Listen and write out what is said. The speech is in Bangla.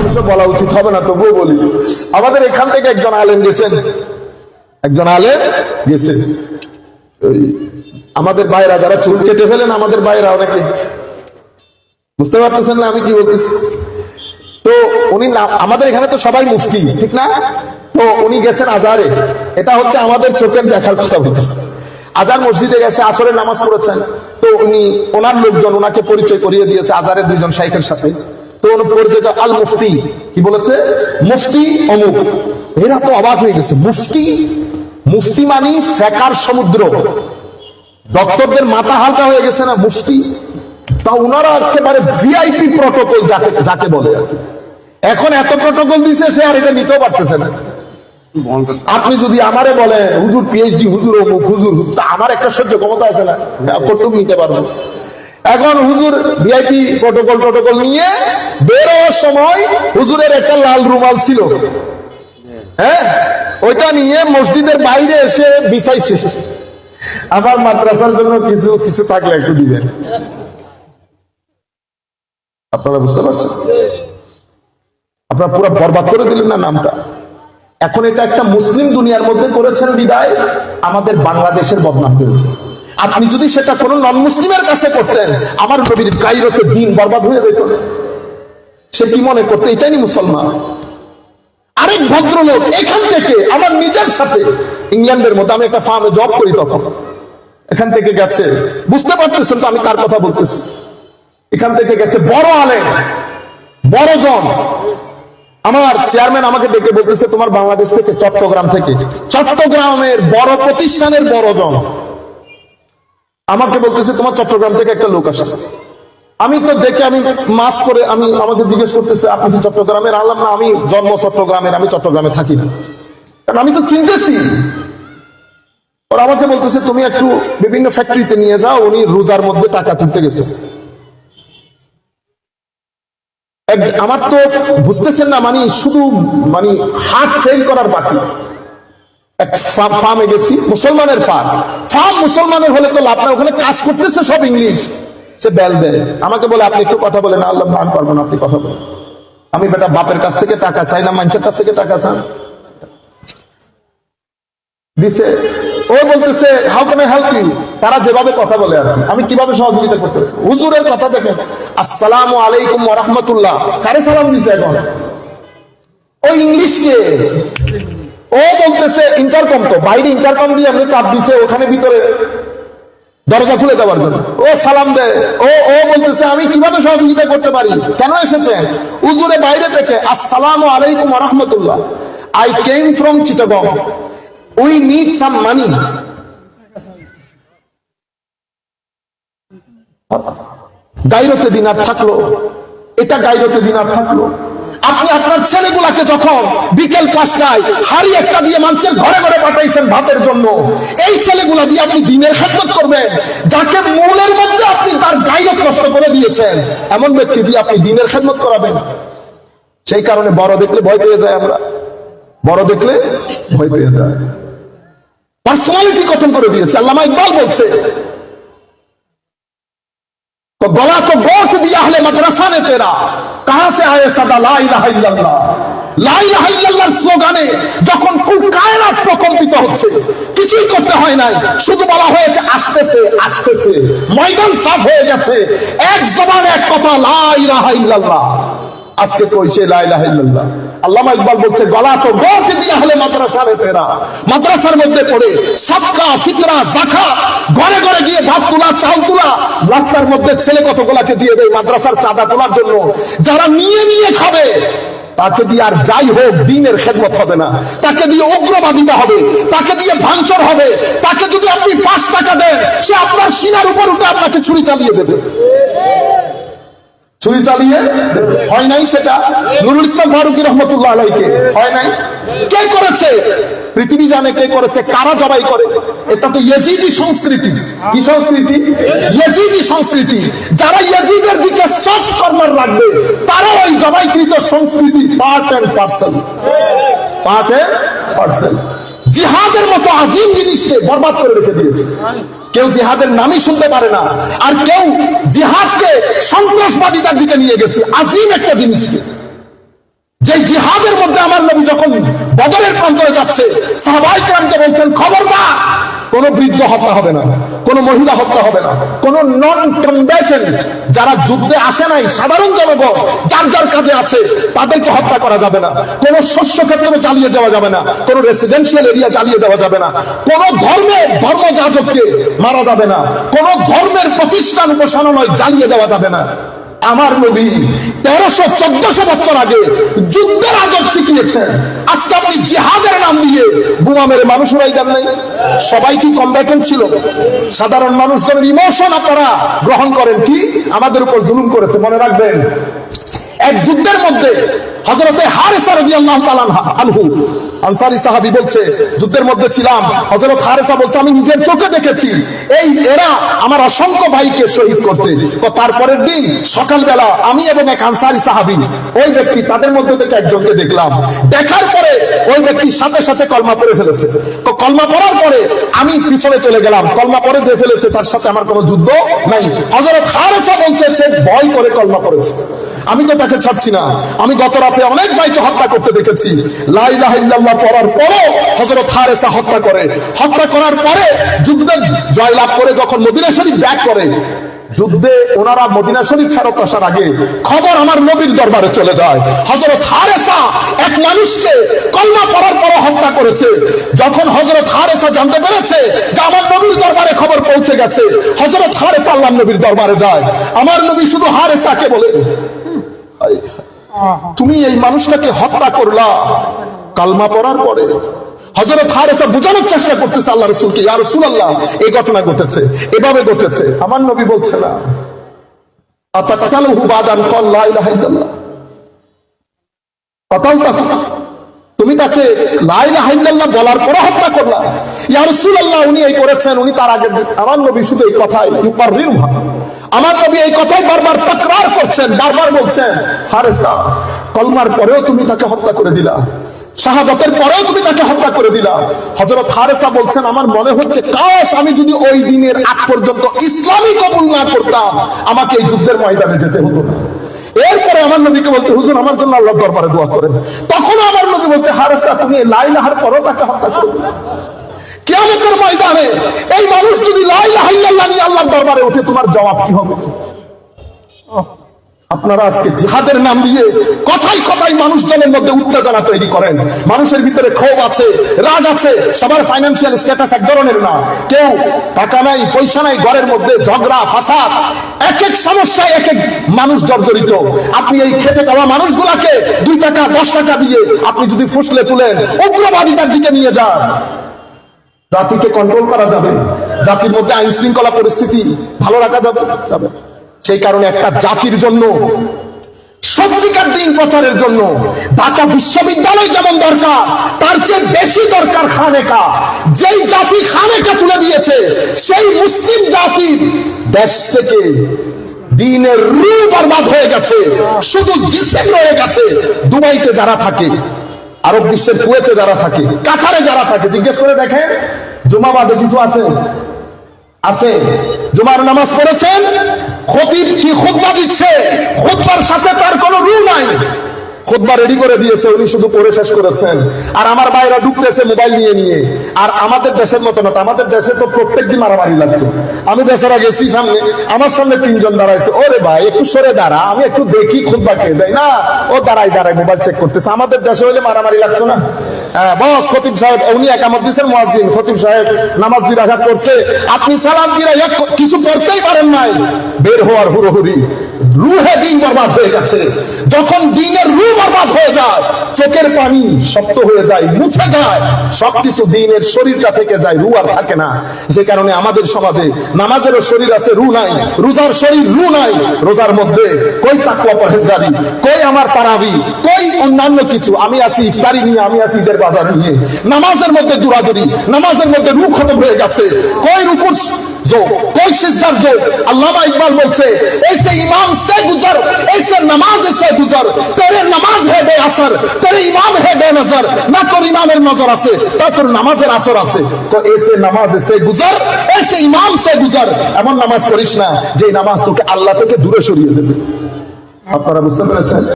অবশ্য বলা উচিত হবে না, তবুও বলি। আমাদের এখান থেকে একজন আলেম গেছেন। একজন আলেম গেছে ওই আমাদের বাইরা যারা চুল কেটে ফেলেন, আমাদের বাইরা অনেকে। বুঝতে পারতেছেন না আমি কি বলতেছি? তো উনি আমাদের এখানে তো সবাই মুফতি, ঠিক না? তো উনি গেছেন আজারে। এটা হচ্ছে আমাদের চোখের দেখার কথা বলতেছে। আজার মসজিদে গেছে, আসরের নামাজ পড়েছেন। তো উনি, ওনার লোকজন ওনাকে পরিচয় করিয়ে দিয়েছে, আজারের দুইজন শাইখের সাথে। ডক্টরদের মাথা হালকা হয়ে গেছে না মুফতি? তা একেবারে ভিআইপি প্রটোকল যাকে যাকে বলে এখন এত প্রটোকল দিছে সে আর এটা নিতেও পারতেছে না। আপনি যদি আমারে বলে হুজুর পিএইচডি হুজুর, অমুক, হুজুর আমার একটা সহ্য ক্ষমতা আছে না। কতটুকু নিতে পারব। এখন হুজুর ভিআইপি প্রটোকল প্রটোকল নিয়ে বেরোবার সময় হুজুরের একটা লাল রুমাল ছিল। হ্যাঁ? ওইটা নিয়ে মসজিদের বাইরে এসে বিছাইছে। আমার মাদ্রাসার জন্য কিছু কিছু থাকলে একটু দিবেন। আপনারা বুঝতে পারছেন? আপনারা পুরো বরবাদ করে দিলেন না নামটা? এখন এটা একটা মুসলিম দুনিয়ার মধ্যে করেছেন বিদায়, আমাদের বাংলাদেশের বদনাম হয়েছে আপনি যদি সেটা কোনো নন মুসলিমের কাছে করতেন, আমার নবীর কাইরতে দিন বরবাদ হয়ে যেত। সে কি মনে করতে? এটাই মুসলমান। আরেক ভদ্রলোক এখান থেকে, আমার নিজের সাথে, ইংল্যান্ডের মধ্যে আমি একটা ফার্মে জব করি তখন। এখান থেকে গেছে, বুঝতে পারতেছেন তো আমি কার কথা বলতেছি? এখান থেকে গেছে বড় আলেন বড় জন। আমার চেয়ারম্যান আমাকে ডেকে বলতেছে, তোমার বাংলাদেশ থেকে চট্টগ্রাম থেকে। চট্টগ্রামের বড় প্রতিষ্ঠানের বড় জন। আমাকে বলতেছে, তোমার চট্টগ্রাম থেকে একটা লোক আসে আমি তো দেখে আমি মাস পরে আমি, আমাকে জিজ্ঞেস করতেছে, আপনি কি চট্টগ্রামের? আলাম না, আমি জন্ম চট্টগ্রামের, আমি চট্টগ্রামে থাকি না। কারণ আমি তো চিনতেছি। ওরা আমাকে বলতেছে, তুমি একটু বিভিন্ন ফ্যাক্টরিতে নিয়ে যাও, উনি রোজার মধ্যে টাকা তুলতে গেছে। আমার তো বুঝতেছেন না মানে শুধু মানে হার্ট ফেল করার বাকি। এক ফার্মে গেছি, মুসলমানের ফার্ম ফার্ম মুসলমানের হলে তো ওখানে কাজ করতেছে সব ইংলিশ। সে বেল দেয়। আমাকে বলে, আপনি একটু কথা বলেন, আল্লাহ পারব না, আপনি কথা বলেন। আমি বেটা বাপের কাছ থেকে টাকা চাই না, মানুষের কাছ থেকে টাকা চান দিছে, ও বলতেছে হাউ হেল্প ইউ তারা যেভাবে কথা বলে আর আমি কীভাবে সহযোগিতা করতে হুজুরের কথা দেখেন। আসসালামু আলাইকুম রাহমাতুল্লাহ। কারে সালাম দিছে এখন? ও ইংলিশকে। বলতেছে ইন্টারকম তো, বাইরে ইন্টারকম দিয়ে আমরা চাপ দিছে, ওখানে ভিতরে দরজা খুলে দেওয়ার জন্য। ও সালাম দেয়, ও ও বলতেছে, আমি কীভাবে সহযোগিতা করতে পারি? কেন এসেছেন উজুরে বাইরে থেকে, আসসালামু আলাইকুম রাহমাতুল্লাহ। I came from Chittagong we need some money গাইরতে দিনার থাকল। এটা গাইরতে দিনার থাকল। আপনি আপনার ছেলেগুলাকে যখন বিকেল পাঁচটায় হাড়ি একটা দিয়ে মানুষের ঘরে ঘরে পাঠাইছেন ভাতের জন্য, এই ছেলেগুলা দিয়ে আপনি দিনের খেদমত করবেন, যাকে মূলের মধ্যে আপনি তার গাইরত নষ্ট করে দিয়েছেন, এমন ব্যক্তি দিয়ে আপনি দিনের খেদমত করাবেন। সেই কারণে বড় দেখলে ভয় পেয়ে যায় আমরা। বড় দেখলে ভয় পেয়ে যায়। পার্সোনালিটি গঠন করে দিয়েছে। আল্লামা ইকবাল বলছে तो गला तो गोट दिया अहले मदरसा ने तेरा कहां से आए सदा ला इलाहा इल्लल्लाह লা ইলাহা ইল্লাল্লাহর স্লোগানে যখন ফুল কায়নাত প্রকম্পিত হচ্ছে কিছুই করতে হয় নাই শুধু বলা হয়েছে আসতেছে আসতেছে ময়দান সাফ হয়ে গেছে এক জবান এক কথা লা ইলাহা ইল্লাল্লাহ আজকে কইছে লা ইলাহা ইল্লাল্লাহ। আল্লামা ইকবাল বলছে, গলা তো গোট দিয়া হলে মাদ্রাসা তেরা। মাদ্রাসার মধ্যে পড়ে সবকা ফিতরা, জাকা, ঘরে ঘরে গিয়ে ভাত তোলা, চাল তোলা। রাস্তার মধ্যে ছেলে কতগুলাকে দিয়ে দেয় মাদ্রাসার চাঁদা তোলার জন্য? যারা নিয়ে নিয়ে খাবে, তাকে দিয়ে আর যাই হোক দিনের খেদমত হবে না। তাকে দিয়ে উগ্রবাদিতা হবে। তাকে দিয়ে ভাঙচুর হবে। তাকে যদি আপনি পাঁচ টাকা দেন, সে আপনার সিনার উপর উঠে আপনাকে ছুরি চালিয়ে দেবে। ছুরি চালিয়ে হয় নাই সেটা? নুরুল ইসলাম ফারুকি রহমতুল্লাহ আলাইকে। হয় নাই? কে করেছে? পৃথিবী জানে কে করেছে, কারা জবাই করে? এটা তো ইয়েজিদি সংস্কৃতি। কি সংস্কৃতি? ইয়েজিদি সংস্কৃতি। যারা ইয়েজিদের দিকে সফট কর্নার রাখবে তারা ওই জবাইকৃত সংস্কৃতির part and parcel part and parcel জিহাদের মতো আজিম জিনিসকে বরবাদ করে রেখে দিয়েছে। কেউ জিহাদের নামই শুনতে পারে না। আর কেউ জিহাদকে সন্ত্রাসবাদিতার দিকে নিয়ে গেছে, আজিম একটা জিনিসকে। যে জিহাদের মধ্যে আমার নবী যখন বদলের প্রান্তরে যাচ্ছে, সাহাবাই বলছেন বলছেন না কোনো বৃদ্ধ হত্যা হবে না। কোন মহিলা হত্যা হবে না। কোন নন কম্ব্যাটেন্ট যারা যুদ্ধে আসে নাই, সাধারণ জনগণ, যার যার কাজে আছে, তাদেরকে হত্যা করা যাবে না। কোন শস্য ক্ষেত্র চালিয়ে যাওয়া যাবে না। কোন রেসিডেন্সিয়াল এরিয়া চালিয়ে দেওয়া যাবে না। কোন ধর্মের ধর্মযাজককে মারা যাবে না। কোন ধর্মের প্রতিষ্ঠান উপাসনালয় জ্বালিয়ে দেওয়া যাবে না। আমার নবী তেরোশো চোদ্দশো বছর আগে যুদ্ধের আগে শিখিয়েছেন। আজকে আপনি জিহাদের নাম দিয়ে বোমা মেরে মানুষ দেন নাই। সবাই কি কমব্যাটেন্ট ছিল? সাধারণ মানুষজনের ইমোশন আপনারা গ্রহণ করেন কি? আমাদের উপর জুলুম করেছে, মনে রাখবেন। এক যুদ্ধের মধ্যে এই এরা আমার অসংখ্য ভাইকে শহীদ তো তারপরের দিন সকালবেলা আমি এবং এক আনসারি সাহাবি, ওই ব্যক্তি তাদের মধ্যে থেকে একজনকে দেখলাম। দেখার পরে ওই ব্যক্তি সাথে সাথে কলমা পড়ে ফেলেছে। তো কলমা পড়ার পরে আমি পিছনে চলে গেলাম। কলমা পড়ে যে ফেলেছে, তার সাথে আমার কোনো যুদ্ধ নাই। হযরত হারেসা বলছে, সে ভয় করে কলমা পড়েছে। আমি তো তাকে ছাড়ছি না। আমি গত রাতে অনেক ভাইকে হত্যা করতে দেখেছি। পরও হযরত হারেসা হত্যা করে। হত্যা করার পরে যুদ্ধে জয়লাভ করে যখন মদিনা শরীফ করে, যুদ্ধে ওনারা মদিনা শরীফ ফেরত আসার আগে খবর আমার নবীর দরবারে চলে যায়। হযরত হারেসা এক মানুষকে কলমা পড়ার পর করেছে, যখন হযরত হারেসা জানতে পেরেছে যে আমার নবীর দরবারে খবর পৌঁছে গেছে, হযরত হারেসা আল্লাহ নবীর দরবারে যায় আমার নবী শুধু হারেসাকে বলে। তুমি এই মানুষটাকে হত্যা করলা, কালমা পড়ার পরে হজরত হারেসা বোঝানোর চেষ্টা করতেছে আল্লাহ রসুলকে, ইয়া রসুল আল্লাহ এই ঘটনা ঘটেছে, এভাবে ঘটেছে আমার নবী বলছে, না আতাকাতালহু বাদান ক্বাল লা ইলাহা ইল্লাল্লাহ। তুমি তাকে বলার পরে হত্যা করলা। ইয়া রাসূলুল্লাহ, উনি এই করেছেন, উনি তার আগে আমার নবী শুধু এই কথাই ইউকাররিরুহা আমার নবী এই কথাই বারবার তাকরার করছেন, বারবার বলছেন, হারেসা, কলমার পরেও তুমি তাকে হত্যা করে দিলা। শাহাদাতের পরেও তুমি তাকে হত্যা করে দিলা। হযরত হারেসা বলছেন, আমার মনে হচ্ছে, কাশ, আমি যদি ওই দিনের আগ পর্যন্ত ইসলামই কবুল না করতাম, আমাকে এই যুদ্ধের ময়দানে যেতে হতো না। এরপরে আমার নবীকে বলছে, হুজুর, আমার জন্য আল্লাহ দরবারে দোয়া করেন। তখন বলছে হারসা তুমি লাইলাহার পরও তাকে হত্যা করো। কিয়ামতের ময়দানে এই মানুষ যদি আল্লাহ নিয়ে আল্লাহর দরবারে ওঠে, তোমার জবাব কি হবে? আপনারা আজকে জিহাদের নাম দিয়ে কথাই কথাই মানুষজনের মধ্যে উত্তেজনা তৈরি করেন। মানুষের ভিতরে ক্ষোভ আছে, রাগ আছে, সবার ফাইন্যান্সিয়াল স্ট্যাটাস এক ধরনের না। কেউ টাকা নাই, পয়সা নাই, ঘরের মধ্যে ঝগড়া, ফাসাদ, এক এক সমস্যায় এক এক মানুষ জর্জরিত। আপনি এই খেটে খাওয়া মানুষগুলাকে দুই টাকা, দশ টাকা দিয়ে আপনি যদি ফুসলে তুলেন উগ্রবাদিতার দিকে নিয়ে যান। জাতিকে কন্ট্রোল করা যাবে। জাতির মধ্যে আইন শৃঙ্খলা পরিস্থিতি ভালো রাখা যাবে। যাবে। সেই কারণে একটা জাতির জন্য, সত্যিকার দিন প্রচারের জন্য ঢাকা বিশ্ববিদ্যালয় যেমন দরকার, তার চেয়ে বেশি দরকার খানেকা। যেই জাতি খানেকা তুলে দিয়েছে, সেই মুসলিম জাতির দেশ থেকে দিনের রু বরবাদ হয়ে গেছে, শুধু জিসেম রয়ে গেছে, দুবাইতে যারা থাকে, আরব বিশ্বের কুয়েতে যারা থাকে, কাতারে যারা থাকে, জিজ্ঞেস করে দেখেন, জুমাবাদে কিছু আছে? আছে। জুমার নামাজ পড়েছেন, খতিব কি খুতবা দিচ্ছে? খুতবার সাথে তার কোনো রু নাই। রেডি করে দিয়েছে, উনি শুধু পড়ে শেষ করেছেন। আর আমার ঢুকতেছে মোবাইল নিয়ে নিয়ে। আর আমাদের দেশের মতো না আমাদের দেশে তো প্রত্যেক দিন মারামারি লাগতো। আমি বেচারা গেছি সামনে, আমার সামনে তিনজন দাঁড়াইছে। ওরে ভাই, একটু সরে দাঁড়া, আমি একটু দেখি খুতবা কে দেয়। না, ও দাঁড়াই দাঁড়াই মোবাইল চেক করতেছে। আমাদের দেশে হলে মারামারি লাগতো না। বস, খতিব সাহেব, উনি একামত দিচ্ছেন খতিব সাহেব নামাজ করছে আপনি সালাম দিয়ে কিছু পারেন নাই। বের হওয়ার হুড়োহুড়ি। রুহে দিন বরবাদ হয়ে গেছে। যখন দিনের রু বরবাদ হয়ে যায়, চোখের পানি শক্ত হয়ে যায়, মুছে যায়। সবকিছু দিনের শরীরটা থেকে যায় রু আর থাকে না। যে কারণে আমাদের সমাজে নামাজেরও শরীর আছে রু নাই। রোজার শরীর রু নাই। রোজার মধ্যে কই তাকুয়া পরহেজগারি, কই আমার তারাবি, কই অন্যান্য কিছু। আমি আছি ইফতারি নিয়ে, আমি আছি ঈদের নিয়ে নামাজের মধ্যে নামাজের মধ্যে খতম হয়ে গেছে। কয় তোর নামাজের আসর আছে। তো নামাজ সে গুজর সে গুজর, এমন নামাজ করিস না যে নামাজ তোকে আল্লাহ থেকে দূরে সরিয়ে দেবে। আপনারা বুঝতে পেরেছেন?